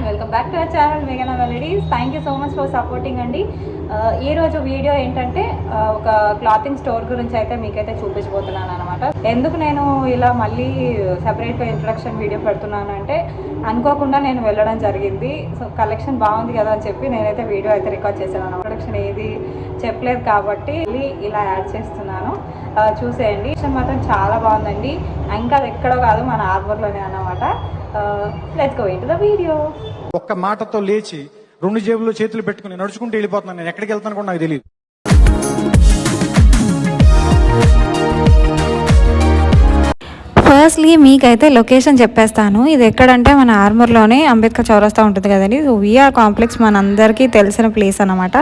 And welcome back to our channel మేఘనా వెలడీస్ thank you so much for supporting అండి. ఈరోజు ఈ రోజు వీడియో ఏంటంటే ఒక క్లాతింగ్ స్టోర్ గురించి అయితే మీకైతే చూపించబోతున్నాను అనమాట ఎందుకు నేను ఇలా మళ్ళీ సెపరేట్గా ఇంట్రడక్షన్ వీడియో పెడుతున్నాను అంటే అనుకోకుండా నేను వెళ్ళడం జరిగింది. సో కలెక్షన్ బాగుంది కదా అని చెప్పి నేనైతే వీడియో అయితే రికార్డ్ చేశాను ఇంట్రడక్షన్ ఏది చెప్పలేదు కాబట్టి మళ్ళీ ఇలా యాడ్ చేస్తున్నాను. చూసేయండి. విషయం మాత్రం చాలా బాగుందండి. ఇంకా అది ఎక్కడో కాదు మన ఆర్బర్లోనే అన్నమాట. Let's go in the video ఒక్క మాటతో లేచి రెండు జేబుల్లో చేతులు పెట్టుకుని నడుచుకుంటూ వెళ్ళిపోతున్నాను. నేను ఎక్కడికి వెళ్తాను కూడా నాకు తెలియదు ఫస్ట్లీ మీకైతే లొకేషన్ చెప్పేస్తాను. ఇది ఎక్కడంటే మన ఆర్మూర్లోనే అంబేద్కర్ చౌరస్తా ఉంటుంది కదండి. సో వీఆర్ కాంప్లెక్స్ మనందరికీ తెలిసిన ప్లేస్ అనమాట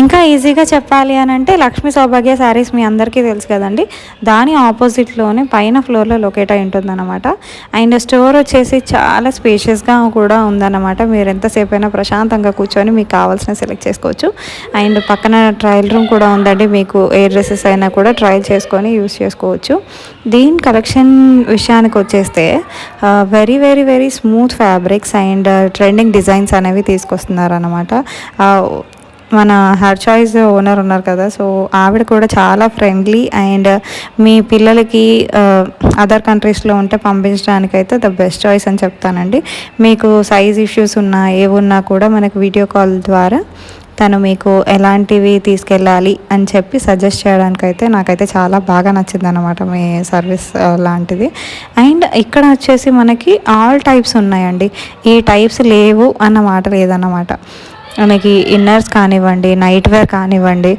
ఇంకా ఈజీగా చెప్పాలి అని అంటే లక్ష్మీ సౌభాగ్య శారీస్ మీ అందరికీ తెలుసు కదండి. దాని ఆపోజిట్లోనే పైన ఫ్లోర్లో లొకేట్ అయి ఉంటుందన్నమాట. అండ్ స్టోర్ వచ్చేసి చాలా స్పేషియస్గా కూడా ఉందన్నమాట. మీరు ఎంతసేపు అయినా ప్రశాంతంగా కూర్చొని మీకు కావాల్సిన సెలెక్ట్ చేసుకోవచ్చు. అండ్ పక్కన ట్రయల్ రూమ్ కూడా ఉందండి. మీకు ఏ డ్రెస్సెస్ అయినా కూడా ట్రయల్ చేసుకొని యూస్ చేసుకోవచ్చు. దీని కలెక్షన్ విషయానికి వచ్చేస్తే very very very smooth fabrics and trending designs అనేవి తీసుకొస్తున్నారు అనమాట మన హెయిర్ చాయిస్ ఓనర్ ఉన్నారు కదా సో ఆవిడ కూడా చాలా ఫ్రెండ్లీ అండ్ మీ పిల్లలకి అదర్ కంట్రీస్లో ఉంటే పంపించడానికి అయితే ద బెస్ట్ చాయిస్ అని చెప్తానండి. మీకు సైజ్ ఇష్యూస్ ఉన్నా ఏవున్నా కూడా మనకు వీడియో కాల్ ద్వారా తను మీకు ఎలాంటివి తీసుకెళ్ళాలి అని చెప్పి సజెస్ట్ చేయడానికైతే నాకైతే చాలా బాగా నచ్చింది అనమాట మీ సర్వీస్ లాంటిది. అండ్ ఇక్కడ వచ్చేసి మనకి ఆల్ టైప్స్ ఉన్నాయండి. ఈ టైప్స్ లేవు అన్నమాట లేదన్నమాట. మనకి ఇన్నర్స్ కానివ్వండి నైట్ వేర్ కానివ్వండి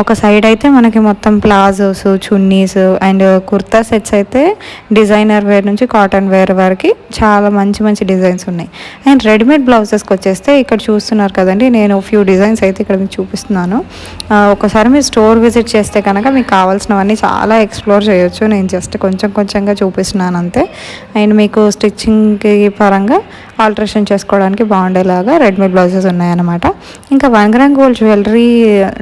ఒక సైడ్ అయితే మనకి మొత్తం palazzos chunnis and kurta sets అయితే డిజైనర్ వేర్ నుంచి కాటన్ వేర్ వరకు చాలా మంచి మంచి డిజైన్స్ ఉన్నాయి. అండ్ రెడీమేడ్ బ్లౌజెస్కి వచ్చేస్తే ఇక్కడ చూస్తున్నారు కదండి నేను ఫ్యూ డిజైన్స్ అయితే ఇక్కడ మీకు చూపిస్తున్నాను. ఒకసారి మీరు స్టోర్ విజిట్ చేస్తే కనుక మీకు కావాల్సినవన్నీ చాలా ఎక్స్ప్లోర్ చేయొచ్చు. నేను జస్ట్ కొంచెం కొంచెంగా చూపిస్తున్నాను అంతే. అండ్ మీకు స్టిచ్చింగ్కి పరంగా ఆల్ట్రేషన్ చేసుకోవడానికి బాగుండేలాగా రెడీమేడ్ బ్లౌజెస్ ఉన్నాయన్నమాట. ఇంకా one gram gold jewellery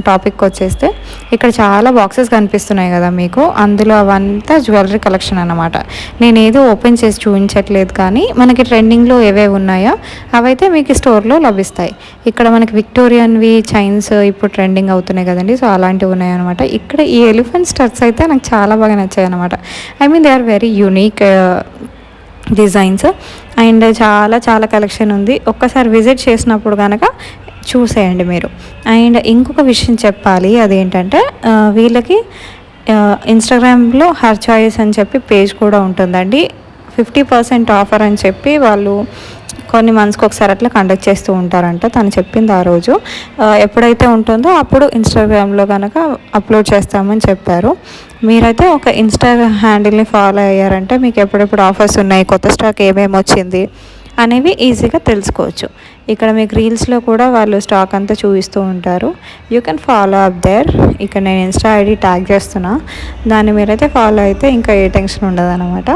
topic వచ్చేస్తే ఇక్కడ చాలా బాక్సెస్ కనిపిస్తున్నాయి కదా మీకు. అందులో అవంతా జ్యువెలరీ కలెక్షన్ అన్నమాట. నేను ఏదో ఓపెన్ చేసి చూపించట్లేదు కానీ మనకి ట్రెండింగ్లో ఏవేవి ఉన్నాయో అవైతే మీకు స్టోర్లో లభిస్తాయి. ఇక్కడ మనకి విక్టోరియన్వి చైన్స్ ఇప్పుడు ట్రెండింగ్ అవుతున్నాయి కదండి. సో అలాంటివి ఉన్నాయన్నమాట. ఇక్కడ ఈ ఎలిఫెంట్ స్టర్స్ అయితే నాకు చాలా బాగా నచ్చాయి అనమాట I mean they are very unique designs and చాలా చాలా కలెక్షన్ ఉంది. ఒక్కసారి విజిట్ చేసినప్పుడు కనుక చూసేయండి మీరు. అండ్ ఇంకొక విషయం చెప్పాలి అదేంటంటే వీళ్ళకి ఇన్స్టాగ్రామ్లో హర్ చాయిస్ అని చెప్పి పేజ్ కూడా ఉంటుందండి. ఫిఫ్టీ పర్సెంట్ ఆఫర్ అని చెప్పి వాళ్ళు కొన్ని మంత్స్కి ఒకసారి అట్లా కండక్ట్ చేస్తూ ఉంటారంట తను చెప్పింది ఆ రోజు. ఎప్పుడైతే ఉంటుందో అప్పుడు ఇన్స్టాగ్రామ్లో కనుక అప్లోడ్ చేస్తామని చెప్పారు. మీరైతే ఒక ఇన్స్టా హ్యాండిల్ని ఫాలో అయ్యారంటే మీకు ఎప్పుడెప్పుడు ఆఫర్స్ ఉన్నాయి కొత్త స్టాక్ ఏమేమి వచ్చింది అనేవి ఈజీగా తెలుసుకోవచ్చు. ఇక్కడ మీకు రీల్స్లో కూడా వాళ్ళు స్టాక్ అంతా చూపిస్తూ ఉంటారు. You can follow up there ఇక్కడ నేను ఇన్స్టా ఐడి ట్యాగ్ చేస్తున్నా. దాన్ని మీరైతే ఫాలో అయితే ఇంకా ఏ టెన్షన్ ఉండదు అనమాట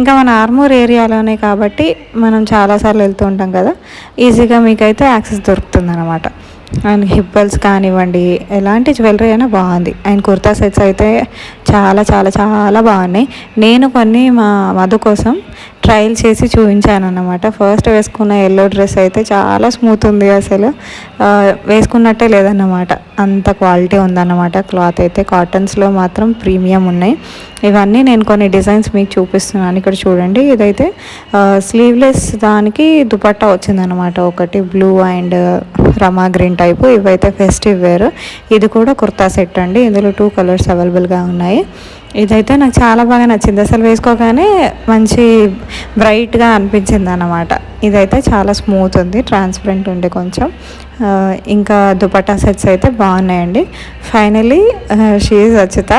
ఇంకా మన ఆర్మూర్ ఏరియాలోనే కాబట్టి మనం చాలాసార్లు వెళ్తూ ఉంటాం కదా ఈజీగా మీకైతే యాక్సెస్ దొరుకుతుంది అనమాట అండ్ హిబ్బల్స్ కానివ్వండి ఎలాంటి జ్యువెలరీ అయినా బాగుంది. అండ్ కుర్తా సెట్స్ అయితే చాలా చాలా చాలా బాగున్నాయి. నేను కొన్ని మా మధు కోసం ట్రయల్ చేసి చూపించాను అనమాట ఫస్ట్ వేసుకున్న ఎల్లో డ్రెస్ అయితే చాలా స్మూత్ ఉంది అసలు. వేసుకున్నట్టే లేదన్నమాట. అంత క్వాలిటీ ఉందన్నమాట. క్లాత్ అయితే కాటన్స్లో మాత్రం ప్రీమియం ఉన్నాయి. ఇవన్నీ నేను కొన్ని డిజైన్స్ మీకు చూపిస్తున్నాను. ఇక్కడ చూడండి ఇదైతే స్లీవ్లెస్ దానికి దుపట్టా వచ్చిందనమాట ఒకటి బ్లూ అండ్ రమా గ్రీన్ టైపు ఇవైతే ఫెస్టివ్ వేర్ ఇది కూడా కుర్తా సెట్ అండి. ఇందులో టూ కలర్స్ అవైలబుల్గా ఉన్నాయి. ఇదైతే నాకు చాలా బాగా నచ్చింది. అసలు వేసుకోగానే మంచి బ్రైట్గా అనిపించింది అనమాట ఇదైతే చాలా స్మూత్ ఉంది ట్రాన్స్పరెంట్ ఉండే కొంచెం. ఇంకా దుపట్టా సెట్స్ అయితే బాగున్నాయండి. Finally she Achyuta.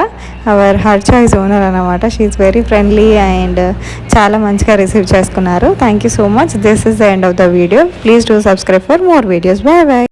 Our her choice owner అనమాట షీఈ్ వెరీ ఫ్రెండ్లీ అండ్ చాలా మంచిగా రిసీవ్ చేసుకున్నారు. Thank you so much. This is the end of the video. Please do subscribe for more videos. Bye bye.